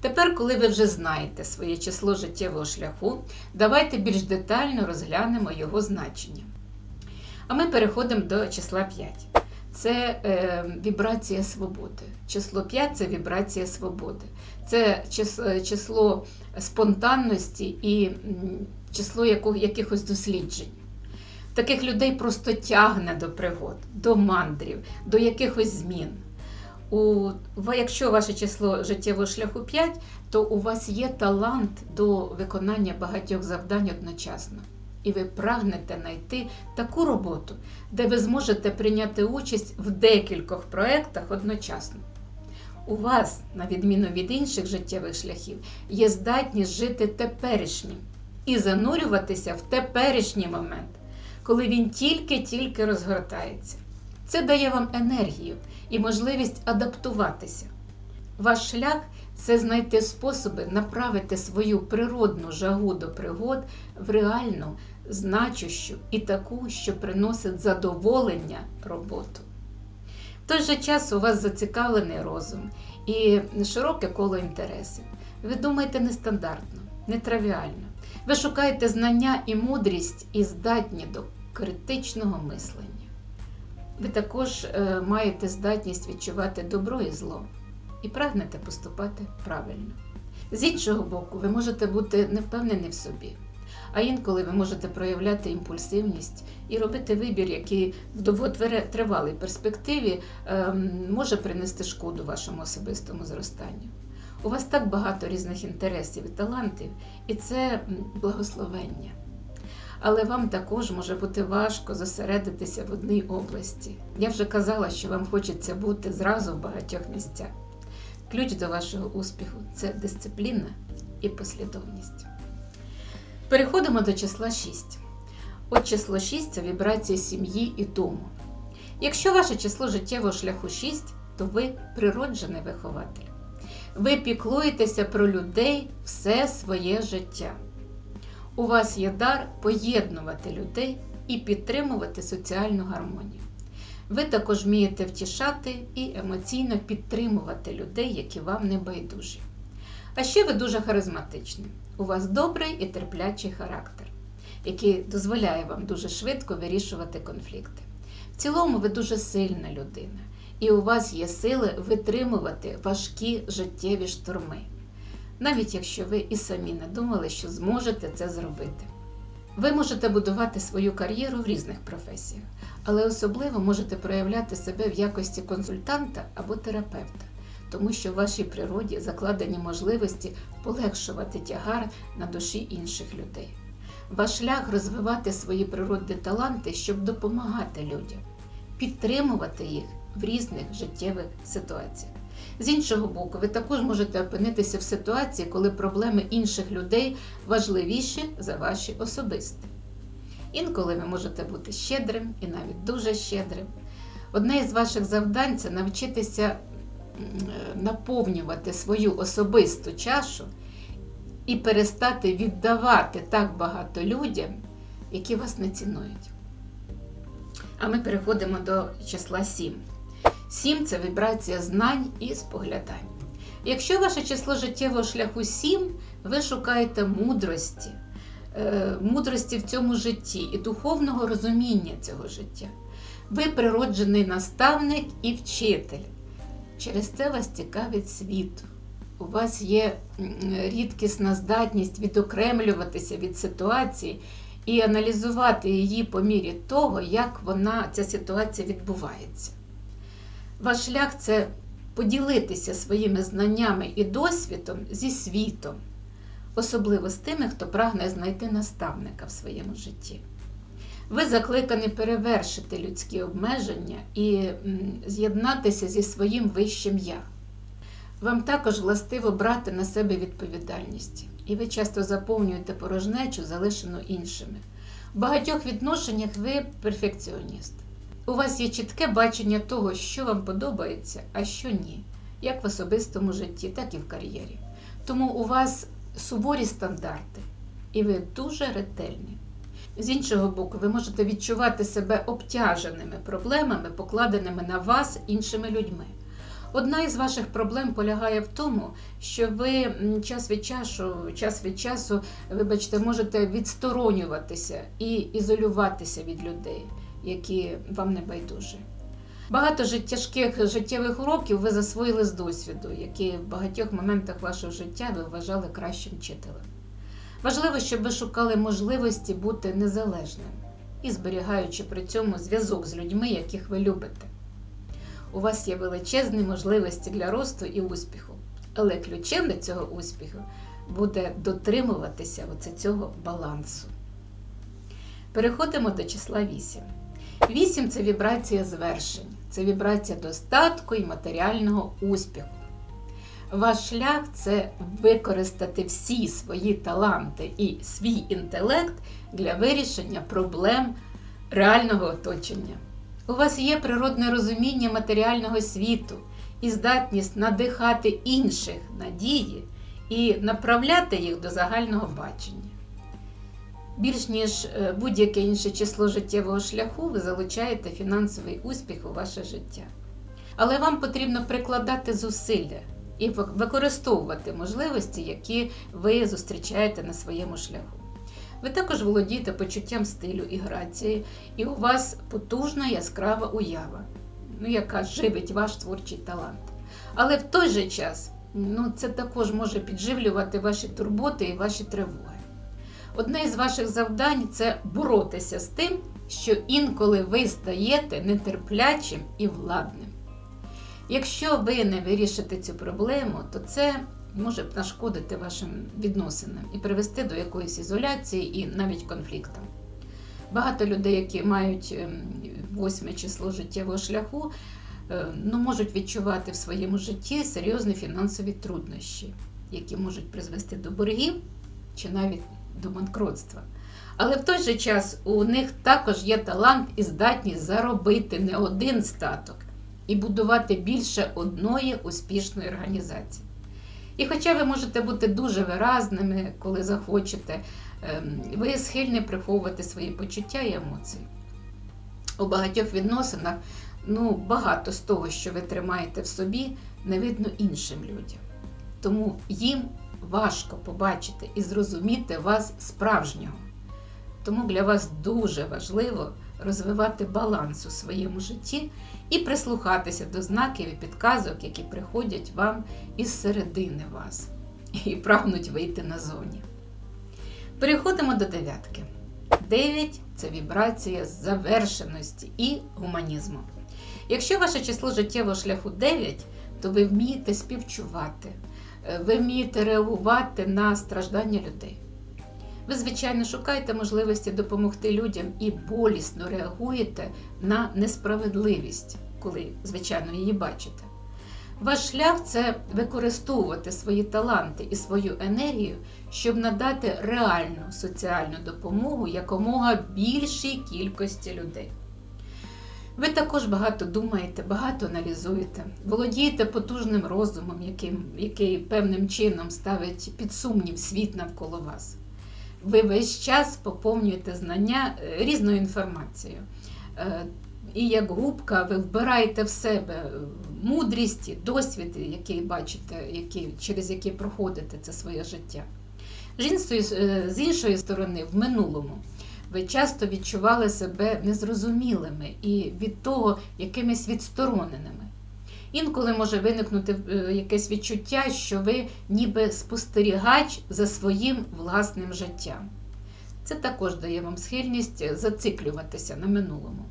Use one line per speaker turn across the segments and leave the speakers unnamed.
Тепер, коли ви вже знаєте своє число життєвого шляху, давайте більш детально розглянемо його значення. А ми переходимо до числа 5. Це е, вібрація свободи. Число 5 це вібрація свободи. Це число спонтанності і число якихось досліджень. Таких людей просто тягне до пригод, до мандрів, до якихось змін. У, якщо ваше число життєвого шляху 5, то у вас є талант до виконання багатьох завдань одночасно. І ви прагнете знайти таку роботу, де ви зможете прийняти участь в декількох проєктах одночасно. У вас, на відміну від інших життєвих шляхів, є здатність жити теперішнім і занурюватися в теперішній момент, коли він тільки-тільки розгортається. Це дає вам енергію і можливість адаптуватися. Ваш шлях це знайти способи направити свою природну жагу до пригод в реальну, значущу і таку, що приносить задоволення роботу. В той же час у вас зацікавлений розум і широке коло інтересів. Ви думаєте нестандартно, нетривіально. Ви шукаєте знання і мудрість і здатні до критичного мислення. Ви також е, маєте здатність відчувати добро і зло і прагнете поступати правильно. З іншого боку, ви можете бути невпевнені в собі, а інколи ви можете проявляти імпульсивність і робити вибір, який в довготривалій перспективі ем, може принести шкоду вашому особистому зростанню. У вас так багато різних інтересів і талантів, і це благословення. Але вам також може бути важко зосередитися в одній області. Я вже казала, що вам хочеться бути зразу в багатьох місцях. Ключ до вашого успіху це дисципліна і послідовність. Переходимо до числа 6. От число 6 це вібрація сім'ї і дому. Якщо ваше число життєвого шляху 6, то ви природжений вихователь. Ви піклуєтеся про людей все своє життя. У вас є дар поєднувати людей і підтримувати соціальну гармонію. Ви також вмієте втішати і емоційно підтримувати людей, які вам не байдужі. А ще ви дуже харизматичні. У вас добрий і терплячий характер, який дозволяє вам дуже швидко вирішувати конфлікти. В цілому ви дуже сильна людина, і у вас є сили витримувати важкі життєві шторми, навіть якщо ви і самі не думали, що зможете це зробити. Ви можете будувати свою кар'єру в різних професіях, але особливо можете проявляти себе в якості консультанта або терапевта, тому що в вашій природі закладені можливості полегшувати тягар на душі інших людей. Ваш шлях розвивати свої природні таланти, щоб допомагати людям, підтримувати їх в різних життєвих ситуаціях. З іншого боку, ви також можете опинитися в ситуації, коли проблеми інших людей важливіші за ваші особисті. Інколи ви можете бути щедрим і навіть дуже щедрим. Одне із ваших завдань це навчитися наповнювати свою особисту чашу і перестати віддавати так багато людям, які вас не цінують. А ми переходимо до числа 7. 7 це вібрація знань і споглядань. Якщо ваше число життєвого шляху 7, ви шукаєте мудрості, е, мудрості в цьому житті і духовного розуміння цього життя. Ви природжений наставник і вчитель. Через це вас цікавить світ. У вас є рідкісна здатність відокремлюватися від ситуації і аналізувати її по мірі того, як вона, ця ситуація відбувається. Ваш шлях це поділитися своїми знаннями і досвідом зі світом, особливо з тими, хто прагне знайти наставника в своєму житті. Ви закликані перевершити людські обмеження і з'єднатися зі своїм вищим я. Вам також властиво брати на себе відповідальність, і ви часто заповнюєте порожнечу, залишену іншими. В багатьох відношеннях ви перфекціоніст. У вас є чітке бачення того, що вам подобається, а що ні, як в особистому житті, так і в кар'єрі. Тому у вас суворі стандарти, і ви дуже ретельні. З іншого боку, ви можете відчувати себе обтяженими проблемами, покладеними на вас іншими людьми. Одна із ваших проблем полягає в тому, що ви час від часу, час від часу, вибачте, можете відсторонюватися і ізолюватися від людей, які вам не байдужі. Багато тяжких життєвих уроків ви засвоїли з досвіду, які в багатьох моментах вашого життя ви вважали кращим вчителем. Важливо, щоб ви шукали можливості бути незалежним і зберігаючи при цьому зв'язок з людьми, яких ви любите. У вас є величезні можливості для росту і успіху, але ключем до цього успіху буде дотримуватися оце цього балансу. Переходимо до числа 8. 8 це вібрація звершень, це вібрація достатку і матеріального успіху. Ваш шлях це використати всі свої таланти і свій інтелект для вирішення проблем реального оточення. У вас є природне розуміння матеріального світу і здатність надихати інших надії і направляти їх до загального бачення. Більш ніж е, будь-яке інше число життєвого шляху, ви залучаєте фінансовий успіх у ваше життя. Але вам потрібно прикладати зусилля і використовувати можливості, які ви зустрічаєте на своєму шляху. Ви також володієте почуттям стилю і грації, і у вас потужна яскрава уява, ну, яка живить ваш творчий талант. Але в той же час ну, це також може підживлювати ваші турботи і ваші тривоги. Одне із ваших завдань це боротися з тим, що інколи ви стаєте нетерплячим і владним. Якщо ви не вирішите цю проблему, то це може нашкодити вашим відносинам і привести до якоїсь ізоляції і навіть конфлікту. Багато людей, які мають ем, восьме число життєвого шляху, е, ну, можуть відчувати в своєму житті серйозні фінансові труднощі, які можуть призвести до боргів чи навіть до банкротства. Але в той же час у них також є талант і здатність заробити не один статок і будувати більше одної успішної організації. І хоча ви можете бути дуже виразними, коли захочете, ем, ви схильні приховувати свої почуття і емоції. У багатьох відносинах ну, багато з того, що ви тримаєте в собі, не видно іншим людям. Тому їм важко побачити і зрозуміти вас справжнього. Тому для вас дуже важливо розвивати баланс у своєму житті і прислухатися до знаків і підказок, які приходять вам із середини вас, і прагнуть вийти назовні. Переходимо до дев'ятки. Дев'ять це вібрація завершеності і гуманізму. Якщо ваше число життєвого шляху 9, то ви вмієте співчувати, ви вмієте реагувати на страждання людей. Ви, звичайно, шукаєте можливості допомогти людям і болісно реагуєте на несправедливість, коли, звичайно, її бачите. Ваш шлях це використовувати свої таланти і свою енергію, щоб надати реальну соціальну допомогу якомога більшій кількості людей. Ви також багато думаєте, багато аналізуєте, володієте потужним розумом, яким, який певним чином ставить під сумнів світ навколо вас ви весь час поповнюєте знання е, різною інформацією. Е, і як губка, ви вбираєте в себе мудрість, досвід, який бачите, який, через який проходите це своє життя. Е, з іншої сторони, в минулому, ви часто відчували себе незрозумілими і від того якимись відстороненими. Інколи може виникнути е, якесь відчуття, що ви ніби спостерігач за своїм власним життям. Це також дає вам схильність зациклюватися на минулому.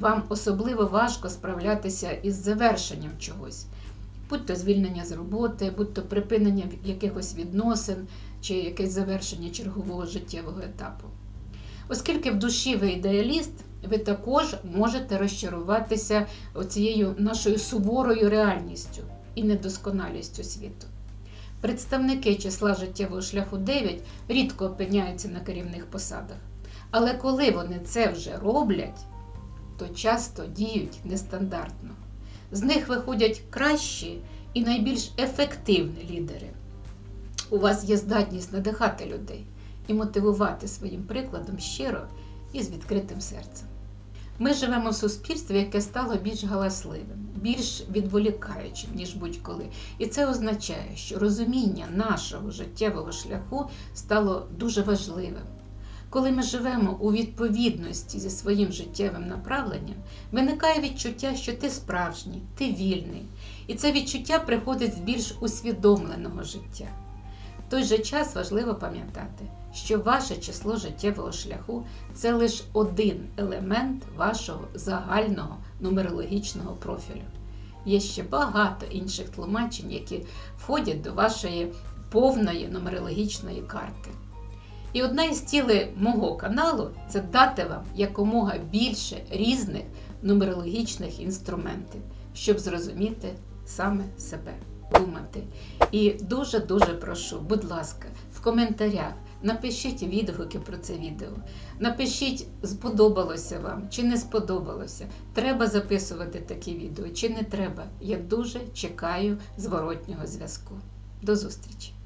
Вам особливо важко справлятися із завершенням чогось, будь-то звільнення з роботи, будь-то припинення якихось відносин чи якесь завершення чергового життєвого етапу. Оскільки в душі ви ідеаліст, ви також можете розчаруватися оцією нашою суворою реальністю і недосконалістю світу. Представники числа життєвого шляху 9 рідко опиняються на керівних посадах. Але коли вони це вже роблять, то часто діють нестандартно. З них виходять кращі і найбільш ефективні лідери. У вас є здатність надихати людей і мотивувати своїм прикладом щиро і з відкритим серцем. Ми живемо в суспільстві, яке стало більш галасливим, більш відволікаючим, ніж будь-коли. І це означає, що розуміння нашого життєвого шляху стало дуже важливим. Коли ми живемо у відповідності зі своїм життєвим направленням, виникає відчуття, що ти справжній, ти вільний. І це відчуття приходить з більш усвідомленого життя. В той же час важливо пам'ятати, що ваше число життєвого шляху це лише один елемент вашого загального нумерологічного профілю. Є ще багато інших тлумачень, які входять до вашої повної нумерологічної карти. І одна із цілей мого каналу це дати вам якомога більше різних нумерологічних інструментів, щоб зрозуміти саме себе, думати. І дуже-дуже прошу, будь ласка, в коментарях напишіть відгуки про це відео. Напишіть, сподобалося вам чи не сподобалося. Треба записувати такі відео чи не треба. Я дуже чекаю зворотнього зв'язку. До зустрічі!